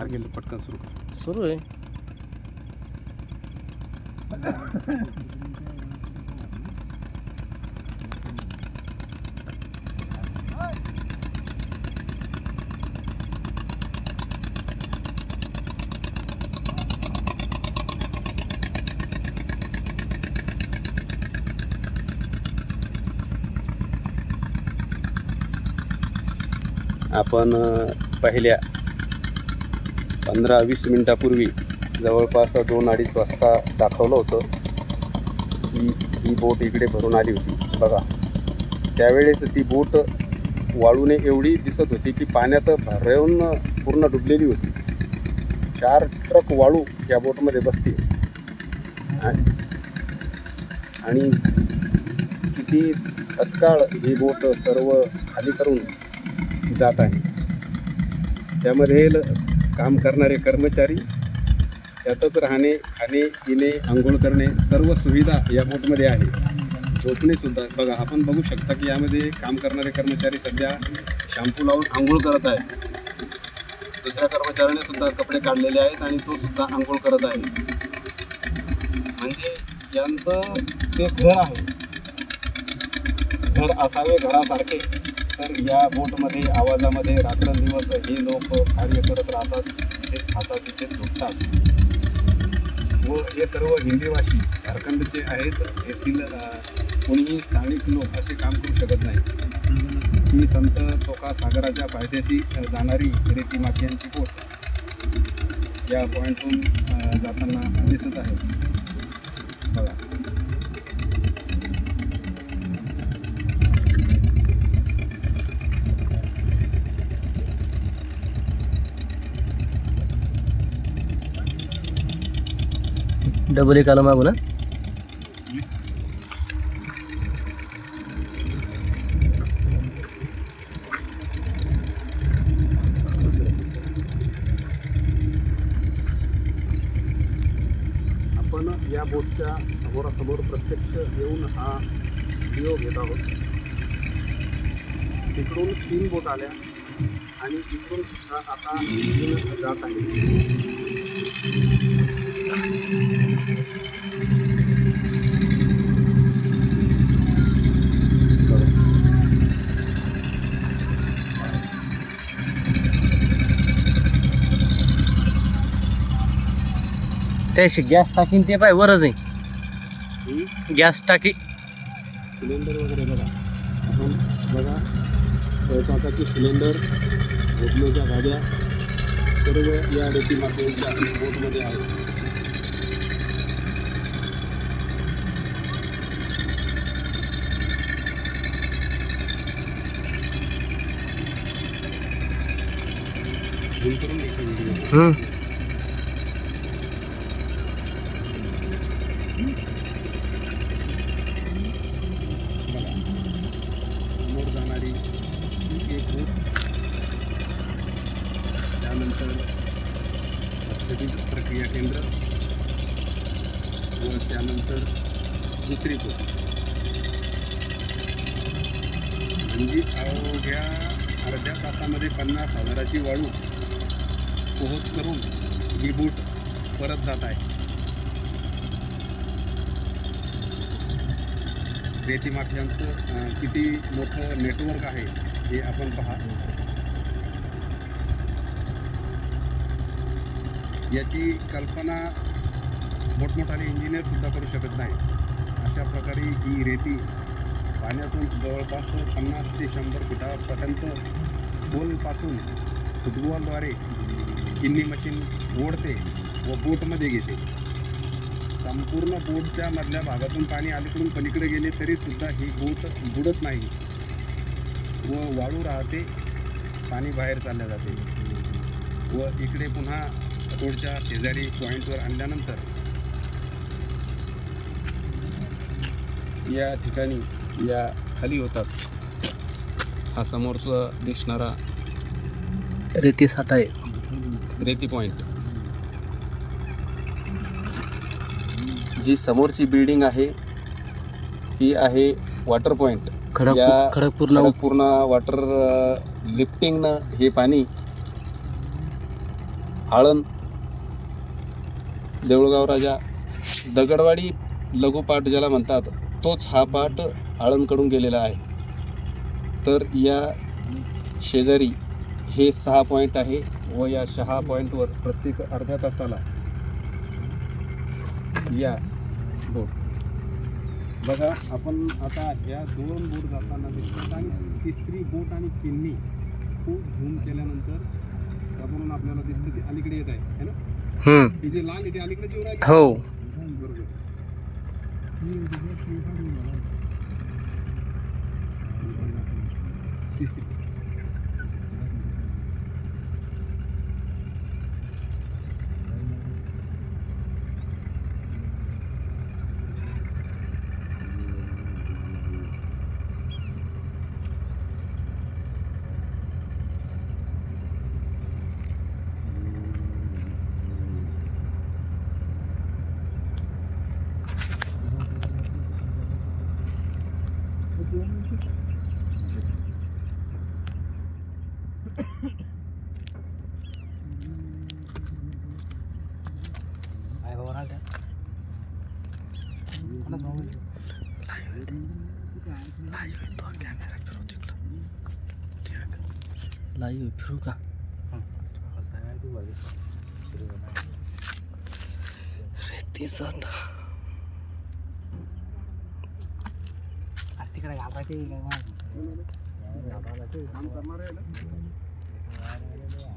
अरे गेलं पटकन सुरू कर. सुरू आहे. आपण पहिल्या पंधरा वीस मिनटापूर्वी जवळपास दोन अडीच वाजता दाखवलं होतं की ही बोट इकडे भरून आली होती. बघा. त्यावेळेस ती बोट वाळूने एवढी दिसत होती की पाण्यात भरवून पूर्ण डुबलेली होती. चार ट्रक वाळू या बोटमध्ये बसते आणि किती तत्काळ ही बोट सर्व खाली करून जात आहे. त्यामध्ये काम करणारे कर्मचारी त्यातच राहणे खाणे पिणे आंघोळ करणे सर्व सुविधा या बोटमध्ये आहे. झोपणेसुद्धा बघा आपण बघू शकता की यामध्ये काम करणारे कर्मचारी सध्या शॅम्पू लावून आंघोळ करत आहे दुसऱ्या कर्मचाऱ्याने सुद्धा कपडे काढलेले आहेत आणि तो सुद्धा आंघोळ करत आहे. म्हणजे यांचं ते घर आहे. घर असावे घरासारखे. तर या बोटमध्ये आवाजामध्ये रात्रंदिवस हे लोक कार्य करत राहतात इथेच खातात तिथेच झोपतात. व हे सर्व हिंदीवासी झारखंडचे आहेत. येथील कोणीही स्थानिक लोक असे काम करू शकत नाही. ही संत चोका सागराच्या पायथ्याशी जाणारी रेती माफियांची बोट या पॉईंटहून जाताना दिसत आहे. बघा. डबल एक आला मागून आपण या बोटच्या समोरासमोर प्रत्यक्ष येऊन हा व्हिडिओ घेत आहोत. तिकडून तीन बोट आल्या आणि तिकडून सुद्धा आता जात आहे. त्याशी गॅस टाकीन ते पाय वरच आहे. गॅस टाकी. सिलेंडर वगैरे बघा. आपण बघा स्वयंपाकाचे सिलेंडर झोपण्याच्या गाड्या सर्व या रेती मातेच्या बोटमध्ये आहेत झूम करून दाखव व्हिडिओ. हम्म. समोर जाणारी एक बोट त्यानंतर मत्स्यबीज प्रक्रिया केंद्र व त्यानंतर दुसरी बोट म्हणजे अवघ्या अर्ध्या तासामध्ये पन्नास हजाराची वाळू पोहोच करून ही बोट परत जात आहे. रेती माफियांचं किती मोठं नेटवर्क आहे हे आपण पहा. याची कल्पना मोठमोठाले इंजिनियर सुद्धा करू शकत नाही अशा प्रकारे ही रेती पाण्यातून जवळपास पन्नास ते शंभर फुटापर्यंत खोलपासून फुटबॉलद्वारे किन्नी मशीन ओढते व बोटमध्ये घेते. संपूर्ण बोटच्या मधल्या भागातून पाणी अलीकडून पलीकडे गेले तरीसुद्धा ही बोट बुडत नाही व वाळू राहते पाणी बाहेर चालल्या जाते. व इकडे पुन्हा रोडच्या शेजारी पॉईंटवर आणल्यानंतर या ठिकाणी या खाली होतात. हा समोरचा दिसणारा रेती साठा आहे रेती पॉईंट जी समोरची बिल्डिंग आहे ती आहे वॉटर पॉईंट खडक या खडकपूर्ण पूर्ण वॉटर लिफ्टिंगनं हे पाणी आळंद देऊळगाव राजा दगडवाडी लघुपाठ ज्याला म्हणतात तोच हा पाठ आळंदकडून गेलेला आहे. तर या शेजारी हे सहा पॉईंट आहे. व या सहा पॉईंटवर प्रत्येक अर्ध्या तासाला या बोट बघा आपण आता या दोन बोट जाताना दिसतात आणि तिसरी बोट आणि किन्नी खूप झूम केल्यानंतर समोरून आपल्याला दिसते ती अलीकडे येत आहे है ना? ही जी लाल येते अलीकडे जेवढा आहे. हो. बरोबर. तिसरी. लाईव्ह फिरू का रेतीचा तिकडे घालवायचे काम ้ยเรื่อย